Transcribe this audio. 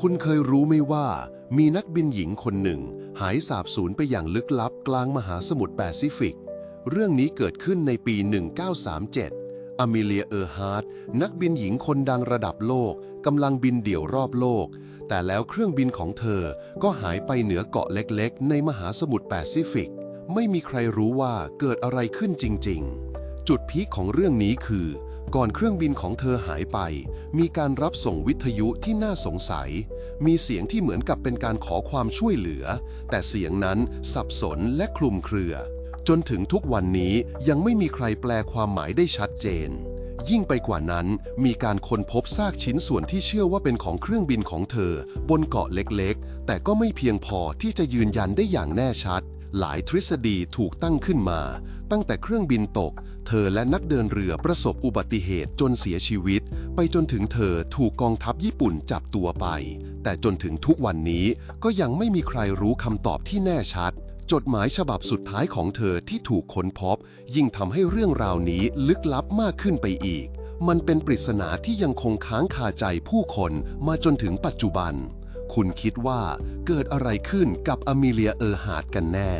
คุณเคยรู้ไหมว่า มีนักบินหญิงคนหนึ่ง หายสาบสูญไปอย่างลึกลับกลางมหาสมุทรแปซิฟิก เรื่องนี้เกิดขึ้นในปี 1937 อเมเลียเออร์ฮาร์ดนักบินหญิงคนดังระดับโลกกำลังบินเดี่ยวรอบโลก แต่แล้วเครื่องบินของเธอก็หายไปเหนือเกาะเล็กๆ ในมหาสมุทรแปซิฟิก ไม่มีใครรู้ว่าเกิดอะไรขึ้นจริง ๆ จุดพีคของเรื่องนี้คือ ก่อนเครื่องบินของเธอหายไป มีการรับส่งวิทยุที่น่าสงสัย มีเสียงที่เหมือนกับเป็นการขอความช่วยเหลือ แต่เสียงนั้นสับสนและคลุมเครือ จนถึงทุกวันนี้ยังไม่มีใครแปลความหมายได้ชัดเจน ยิ่งไปกว่านั้นมีการค้นพบซากชิ้นส่วนที่เชื่อว่าเป็นของเครื่องบินของเธอ บนเกาะเล็กๆ แต่ก็ไม่เพียงพอที่จะยืนยันได้อย่างแน่ชัดหลายทฤษฎีถูกตั้งขึ้นมา ตั้งแต่เครื่องบินตก เธอและนักเดินเรือประสบอุบัติเหตุจนเสียชีวิต ไปจนถึงเธอถูกกองทัพญี่ปุ่นจับตัวไป แต่จนถึงทุกวันนี้ก็ยังไม่มีใครรู้คำตอบที่แน่ชัด จดหมายฉบับสุดท้ายของเธอที่ถูกค้นพบ ยิ่งทำให้เรื่องราวนี้ลึกลับมากขึ้นไปอีก มันเป็นปริศนาที่ยังคงค้างคาใจผู้คนมาจนถึงปัจจุบัน คุณคิดว่าเกิดอะไรขึ้นกับอเมเลียเออร์ฮาร์ดกันแน่